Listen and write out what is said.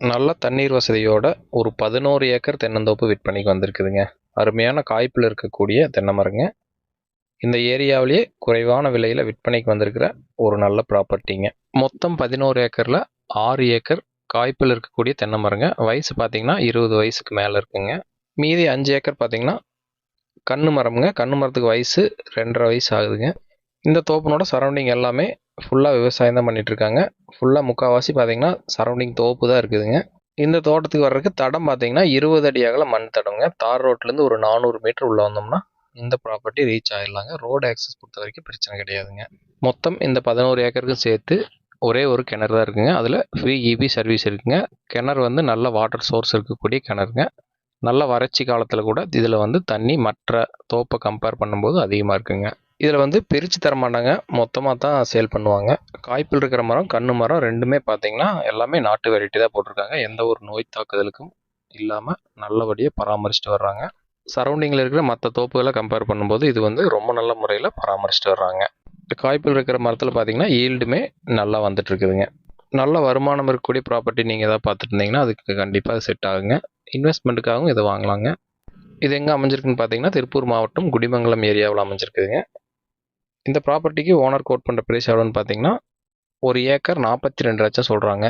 நல்ல தண்ணீர் வசதியோட ஒரு பதினோரு ஏக்கர் தென்னந்தோப்பு விற்பனைக்கு வந்திருக்குதுங்க. அருமையான காய்ப்பில் இருக்கக்கூடிய தென்னை மரங்க. இந்த ஏரியாவிலேயே குறைவான விலையில் விற்பனைக்கு வந்திருக்கிற ஒரு நல்ல ப்ராப்பர்ட்டிங்க. மொத்தம் பதினோரு ஏக்கரில் ஆறு ஏக்கர் காய்ப்பில் இருக்கக்கூடிய தென்னை மரங்க. வயசு பார்த்திங்கன்னா இருபது வயசுக்கு மேலே இருக்குங்க. மீதி அஞ்சு ஏக்கர் பார்த்திங்கன்னா கண்ணு மரம்ங்க. கண்ணு மரத்துக்கு வயசு ரெண்டரை வயசு ஆகுதுங்க. இந்த தோப்பினோட சரௌண்டிங் எல்லாமே ஃபுல்லாக விவசாயம் தான் பண்ணிகிட்ருக்காங்க ஃபுல்லாக முக்கால்வாசி பார்த்தீங்கன்னா சரௌண்டிங் தோப்பு தான் இருக்குதுங்க. இந்த தோட்டத்துக்கு வர்றதுக்கு தடம் பார்த்தீங்கன்னா இருபது அடி அகல மண் தடங்க தார் ரோட்லேருந்து ஒரு நானூறு மீட்டர் உள்ளே வந்தோம்னா இந்த ப்ராப்பர்ட்டி ரீச் ஆகிடலாங்க ரோடு ஆக்சஸ் பொறுத்த வரைக்கும் பிரச்சனை கிடையாதுங்க. மொத்தம் இந்த பதினோரு ஏக்கருக்கும் சேர்த்து ஒரே ஒரு கிணறு தான் இருக்குங்க. அதில் ஃப்ரீ இபி சர்வீஸ் இருக்குங்க. கிணறு வந்து நல்ல வாட்டர் சோர்ஸ் இருக்கக்கூடிய கிணறுங்க. நல்ல வறட்சி காலத்தில் கூட இதில் வந்து தண்ணி மற்ற தோப்பை கம்பேர் பண்ணும்போது அதிகமாக இருக்குங்க. இதில் வந்து பிரித்து தர மாட்டாங்க. மொத்தமாக தான் சேல் பண்ணுவாங்க. காய்ப்பில் இருக்கிற மரம் கண்ணு மரம் ரெண்டுமே பார்த்தீங்கன்னா எல்லாமே நாட்டு வெரைட்டி தான் போட்டிருக்காங்க. எந்த ஒரு நோய் தாக்குதலுக்கும் இல்லாமல் நல்லபடியாக பராமரிச்சுட்டு வர்றாங்க. சரௌண்டிங்கில் இருக்கிற மற்ற தோப்புகளை கம்பேர் பண்ணும்போது இது வந்து ரொம்ப நல்ல முறையில் பராமரிச்சுட்டு வர்றாங்க. காய்ப்பில் இருக்கிற மரத்தில் பார்த்தீங்கன்னா ஈல்டுமே நல்லா வந்துட்டு இருக்குதுங்க. நல்ல வருமானம் இருக்கக்கூடிய ப்ராப்பர்ட்டி நீங்கள் எதாவது பார்த்துட்டு இருந்தீங்கன்னா அதுக்கு கண்டிப்பாக செட் ஆகுங்க. இன்வெஸ்ட்மெண்ட்டுக்காகவும் இதை வாங்கலாங்க. இது எங்கே அமைஞ்சிருக்குன்னு பார்த்தீங்கன்னா திருப்பூர் மாவட்டம் குடிமங்கலம் ஏரியாவில் அமைஞ்சிருக்குதுங்க. இந்த ப்ராப்பர்ட்டிக்கு ஓனர் கோட் பண்ணுற ப்ரைஸ் எவ்வளோன்னு பார்த்தீங்கன்னா ஒரு ஏக்கர் நாற்பத்தி ரெண்டு லட்சம் சொல்கிறாங்க